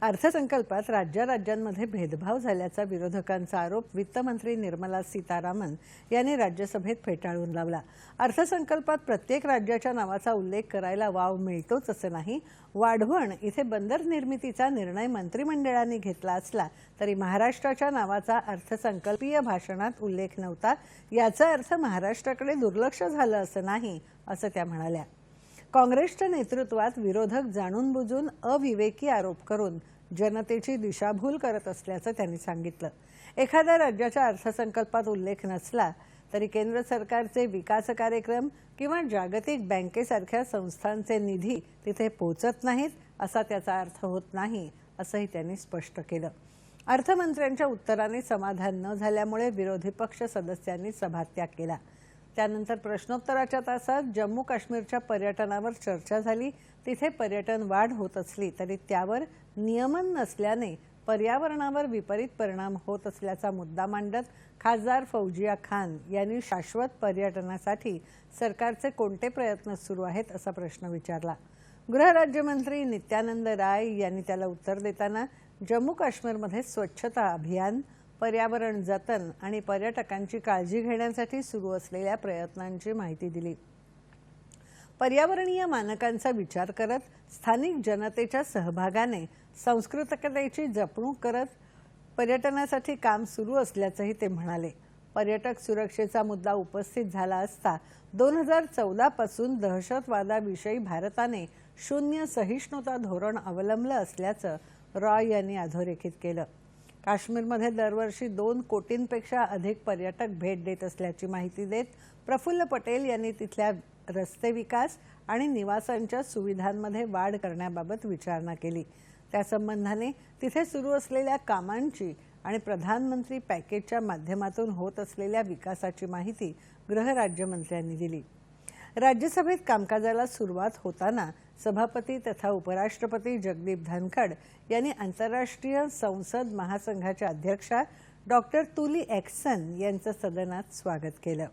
अर्थसंकल्पात राज्या-राज्यांमध्ये भेदभाव झाल्याचा विरोधकांचा आरोप वित्तमंत्री निर्मला सीतारामन यांनी राज्यसभेत फेटाळून लावला. अर्थसंकल्पात प्रत्येक राज्याच्या नावाचा उल्लेख करायला वाव मिळतोच असं नाही. वाढवण इथे बंदर निर्मितीचा निर्णय मंत्रिमंडळाने घेतला असला तरी महाराष्ट्राच्या नावाचा अर्थसंकल्पीय भाषणात उल्लेख नव्हता. याचा अर्थ महाराष्ट्राकडे दुर्लक्ष झालं असं नाही असं त्या म्हणाल्या. काँग्रेसच्या नेतृत्वात विरोधक जाणून बुजून अविवेकी आरोप करून जनतेची दिशाभूल करत असल्याचं त्यांनी सांगितलं. एखाद्या राज्याच्या अर्थसंकल्पात उल्लेख नसला तरी केंद्र सरकारचे विकास कार्यक्रम किंवा जागतिक बँकेसारख्या संस्थांचे निधी तिथे पोचत नाहीत असा त्याचा अर्थ होत नाही असंही त्यांनी स्पष्ट केलं. अर्थमंत्र्यांच्या उत्तराने समाधान न झाल्यामुळे विरोधी पक्ष सदस्यांनी सभात्याग केला. त्यानंतर प्रश्नोत्तराच्या तासात जम्मू काश्मीरच्या पर्यटनावर चर्चा झाली. तिथे पर्यटन वाढ होत असली तरी त्यावर नियमन नसल्याने पर्यावरणावर विपरीत परिणाम होत असल्याचा मुद्दा मांडत खासदार फौजिया खान यांनी शाश्वत पर्यटनासाठी सरकारचे कोणते प्रयत्न सुरू आहेत असा प्रश्न विचारला. गृहराज्यमंत्री नित्यानंद राय यांनी त्याला उत्तर देताना जम्मू काश्मीरमध्ये स्वच्छता अभियान पर्यावरण जतन आणि पर्यटकांची काळजी घेण्यासाठी सुरू असलेल्या प्रयत्नांची माहिती दिली. पर्यावरणीय मानकांचा विचार करत स्थानिक जनतेच्या सहभागाने संस्कृतकतेची जपणूक करत पर्यटनासाठी काम सुरू असल्याचंही ते म्हणाले. पर्यटक सुरक्षेचा मुद्दा उपस्थित झाला असता दोन हजार चौदा पासून दहशतवादाविषयी भारताने शून्य सहिष्णुता धोरण अवलंबलं असल्याचं रॉय यांनी अधोरेखित केलं. काश्मीरमध्ये दरवर्षी दोन कोटींपेक्षा अधिक पर्यटक भेट देत असल्याची माहिती देत प्रफुल्ल पटेल यांनी तिथल्या रस्ते विकास आणि निवासांच्या सुविधांमध्ये वाढ करण्याबाबत विचारणा केली. त्या संबंधाने तिथे सुरू असलेल्या कामांची आणि प्रधानमंत्री पॅकेजच्या माध्यमातून होत असलेल्या विकासाची माहिती गृहराज्यमंत्र्यांनी दिली. राज्यसभेत कामकाजाला सुरुवात होताना सभापती तथा उपराष्ट्रपती जगदीप धनखड यांनी आंतरराष्ट्रीय संसद महासंघाच्या अध्यक्षा डॉक्टर तुली एक्सन यांचं सदनात स्वागत केलं.